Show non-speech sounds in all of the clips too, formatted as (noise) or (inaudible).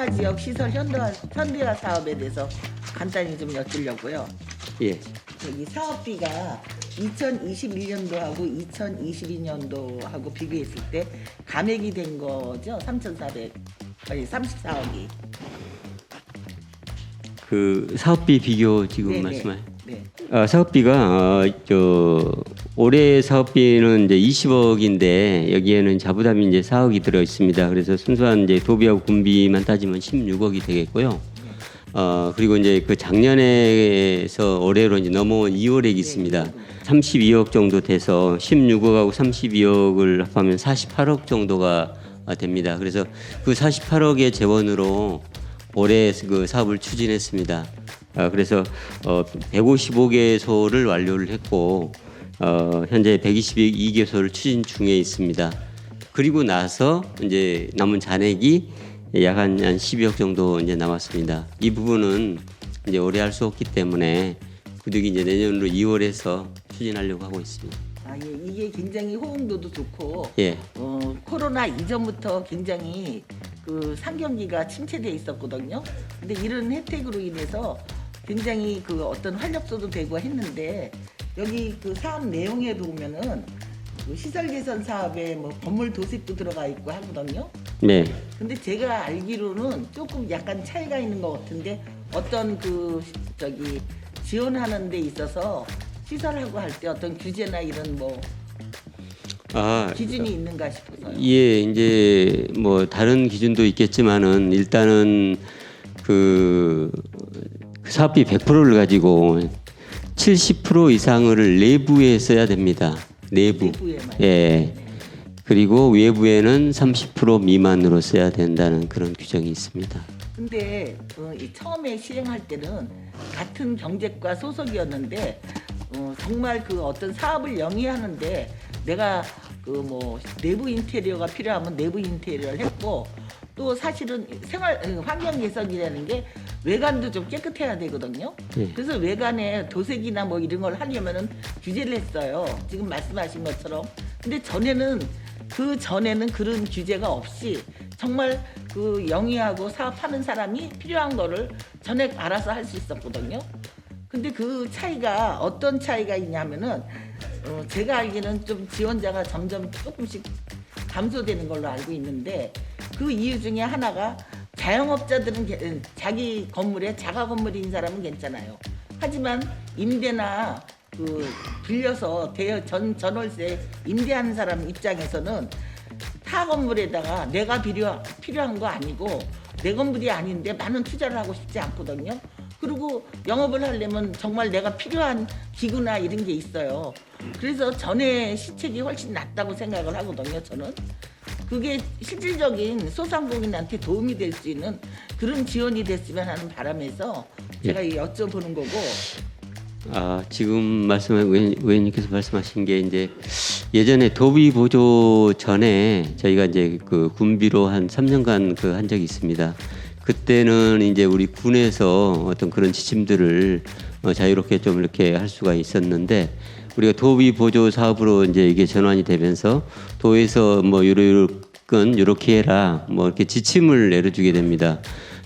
평화 지역 시설 현대화, 현대화 사업에 대해서 간단히 좀 여쭈려고요. 예. 여기 사업비가 2021년도하고 2022년도하고 비교했을 때 감액이 된 거죠. 3,400 아니 34억이. 그 사업비 비교 지금 네네. 말씀하 네. 아, 사업비가 어, 저 올해 사업비는 이제 20억인데 여기에는 자부담이 이제 4억이 들어 있습니다. 그래서 순수한 이제 도비하고 군비만 따지면 16억이 되겠고요. 어 그리고 이제 그 작년에서 올해로 이제 넘어온 2월액이 있습니다. 32억 정도 돼서 16억하고 32억을 합하면 48억 정도가 아, 됩니다. 그래서 그 48억의 재원으로 올해 그 사업을 추진했습니다. 아, 그래서 어, 155개소를 완료를 했고 어, 현재 122개소를 추진 중에 있습니다. 그리고 나서 이제 남은 잔액이 약한 한 12억 정도 이제 남았습니다. 이 부분은 이제 올해 할수 없기 때문에 부득이 이제 내년으로 2월에서 추진하려고 하고 있습니다. 아, 예, 이게 굉장히 호응도도 좋고 예, 어, 코로나 이전부터 굉장히 그 상경기가 침체돼 있었거든요. 근데 이런 혜택으로 인해서 굉장히 그 어떤 활력소도 되고 했는데 여기 그 사업 내용에 보면은 그 시설 개선 사업에 뭐 건물 도색도 들어가 있고 하거든요. 네. 근데 제가 알기로는 조금 약간 차이가 있는 것 같은데 어떤 그 저기 지원하는 데 있어서 시설하고 할 때 어떤 규제나 이런 뭐 아, 기준이 있는가 싶어서요. 예, 이제 뭐 다른 기준도 있겠지만은 일단은 그 사업비 100%를 가지고 70% 이상을 내부에 써야 됩니다. 내부. 예. 그리고 외부에는 30% 미만으로 써야 된다는 그런 규정이 있습니다. 근데 어, 이 처음에 시행할 때는 같은 경제과 소속이었는데 어, 정말 그 어떤 사업을 영위하는데 내가 그 뭐 내부 인테리어가 필요하면 내부 인테리어를 했고 또 사실은 생활 어, 환경 개선이라는 게 외관도 좀 깨끗해야 되거든요. 예. 그래서 외관에 도색이나 뭐 이런 걸 하려면은 규제를 했어요. 지금 말씀하신 것처럼. 근데 전에는 그 전에는 그런 규제가 없이 정말 그 영위하고 사업하는 사람이 필요한 거를 전액 알아서 할 수 있었거든요. 근데 그 차이가 어떤 차이가 있냐면은 어, 제가 알기는 좀 지원자가 점점 조금씩 감소되는 걸로 알고 있는데 그 이유 중에 하나가 자영업자들은 게- 자기 건물에 자가 건물인 사람은 괜찮아요. 하지만 임대나 그 빌려서 대여 전 전월세 임대하는 사람 입장에서는 타 건물에다가 내가 필요 필요한 거 아니고 내 건물이 아닌데 많은 투자를 하고 싶지 않거든요. 그리고 영업을 하려면 정말 내가 필요한 기구나 이런 게 있어요. 그래서 전에 시책이 훨씬 낫다고 생각을 하거든요. 저는 그게 실질적인 소상공인한테 도움이 될 수 있는 그런 지원이 됐으면 하는 바람에서 제가 여쭤보는 거고 아, 지금 말씀 의원- 의원님께서 말씀하신 게 이제 예전에 도비 보조 전에 저희가 이제 그 군비로 한 3년간 그 한 적이 있습니다. 그때는 이제 우리 군에서 어떤 그런 지침들을 어, 자유롭게 좀 이렇게 할 수가 있었는데 우리가 도비 보조 사업으로 이제 이게 전환이 되면서 도에서 뭐 요런 요렇게 해라 뭐 이렇게 지침을 내려주게 됩니다.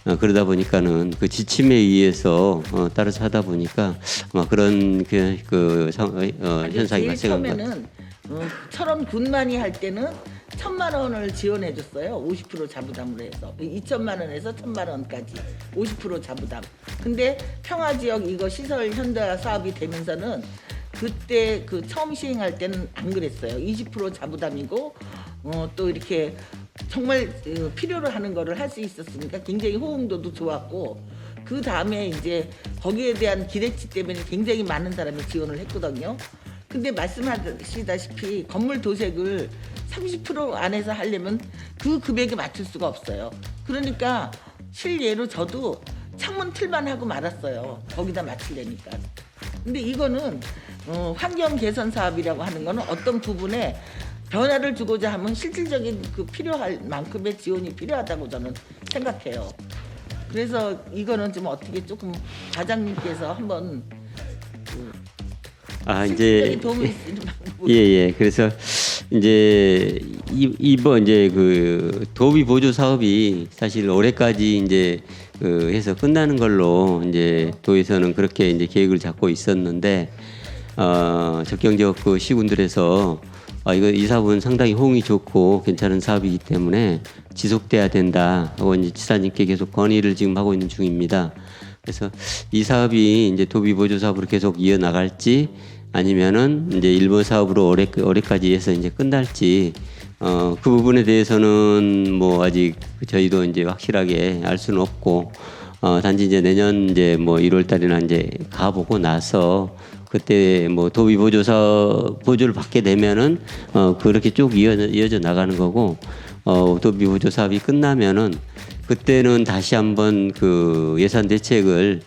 어, 그러다 보니까는 그 지침에 의해서 어, 따라서 하다 보니까 아마 그런 그, 그 상, 어, 현상이 발생한 것 같아요. 어, 철원 군만이 할 때는 천만 원을 지원해 줬어요. 50% 자부담으로 해서 2천만 원에서 천만 원까지 50% 자부담. 근데 평화 지역 이거 시설 현대화 사업이 되면서는 그때 그 처음 시행할 때는 안 그랬어요. 20% 자부담이고 어, 또 이렇게 정말 어, 필요로 하는 거를 할 수 있었으니까 굉장히 호응도도 좋았고 그 다음에 이제 거기에 대한 기대치 때문에 굉장히 많은 사람이 지원을 했거든요. 근데 말씀하시다시피 건물 도색을 30% 안에서 하려면 그 금액에 맞출 수가 없어요. 그러니까 실례로 저도 창문 틀만 하고 말았어요. 거기다 맞추려니까. 근데 이거는 어, 환경 개선 사업이라고 하는 거는 어떤 부분에 변화를 주고자 하면 실질적인 그 필요할 만큼의 지원이 필요하다고 저는 생각해요. 그래서 이거는 좀 어떻게 조금 과장님께서 한번 그 아 실질적인 이제 방법 예, 예. 그래서 이제 이- 이번 이제 그 도비 보조 사업이 사실 올해까지 이제 그 해서 끝나는 걸로 이제 도에서는 그렇게 이제 계획을 잡고 있었는데 어 적경 지역 그 시군들에서 아 이거 이 사업은 상당히 호응이 좋고 괜찮은 사업이기 때문에 지속돼야 된다 하고 이제 지사님께 계속 건의를 지금 하고 있는 중입니다. 그래서 이 사업이 이제 도비 보조 사업으로 계속 이어 나갈지 아니면은 이제 일본 사업으로 올해 올해까지 해서 이제 끝날지 어 그 부분에 대해서는 뭐 아직 저희도 이제 확실하게 알 수는 없고 어 단지 이제 내년 이제 뭐 1월 달이나 이제 가보고 나서 그때 뭐 도비 보조사 보조를 받게 되면은 어 그렇게 쭉 이어 이어져 나가는 거고 어 도비 보조 사업이 끝나면은 그때는 다시 한번 그 예산 대책을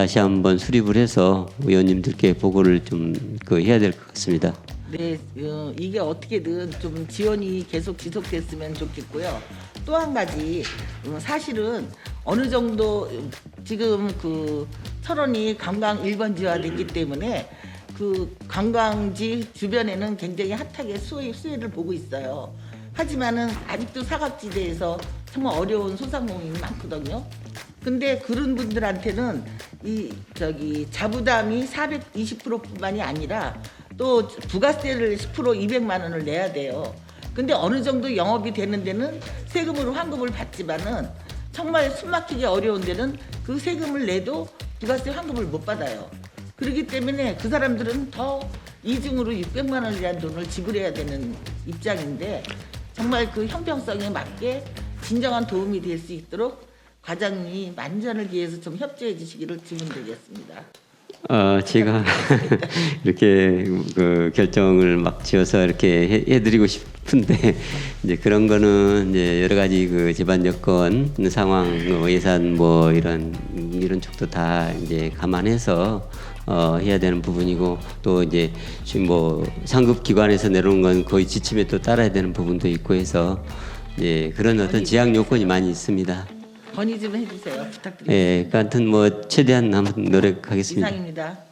다시 한번 수립을 해서 의원님들께 보고를 좀 그 해야 될 것 같습니다. 네, 어, 이게 어떻게든 좀 지원이 계속 지속됐으면 좋겠고요. 또 한 가지 어, 사실은 어느 정도 지금 그 철원이 관광 1번 지화 됐기 때문에 그 관광지 주변에는 굉장히 핫하게 수혜, 수혜를 보고 있어요. 하지만은 아직도 사각지대에서 정말 어려운 소상공인이 많거든요. 근데 그런 분들한테는 이 저기 자부담이 420%뿐만이 아니라 또 부가세를 10% 200만 원을 내야 돼요. 근데 어느 정도 영업이 되는 데는 세금으로 환급을 받지만은 정말 숨막히기 어려운 데는 그 세금을 내도 부가세 환급을 못 받아요. 그렇기 때문에 그 사람들은 더 이중으로 600만 원이라는 돈을 지불해야 되는 입장인데 정말 그 형평성에 맞게 진정한 도움이 될 수 있도록 과장님이 만전을 기해서 좀 협조해 주시기를 질문드리겠습니다. 어, 제가 (laughs) 이렇게 그 결정을 막 지어서 이렇게 해, 해드리고 싶은데 (laughs) 이제 그런 거는 이제 여러 가지 그 집안 여건 상황 뭐 예산 뭐 이런 이런 쪽도 다 이제 감안해서 어, 해야 되는 부분이고 또 이제 지금 뭐 상급 기관에서 내려오는 건 거의 지침에 또 따라야 되는 부분도 있고 해서 이제 그런 어떤 지향 요건이 많이 있습니다. 건의 좀 해주세요. 부탁드립니다. 예, 그러니까 하여튼 뭐 최대한 한번 노력하겠습니다. 이상입니다.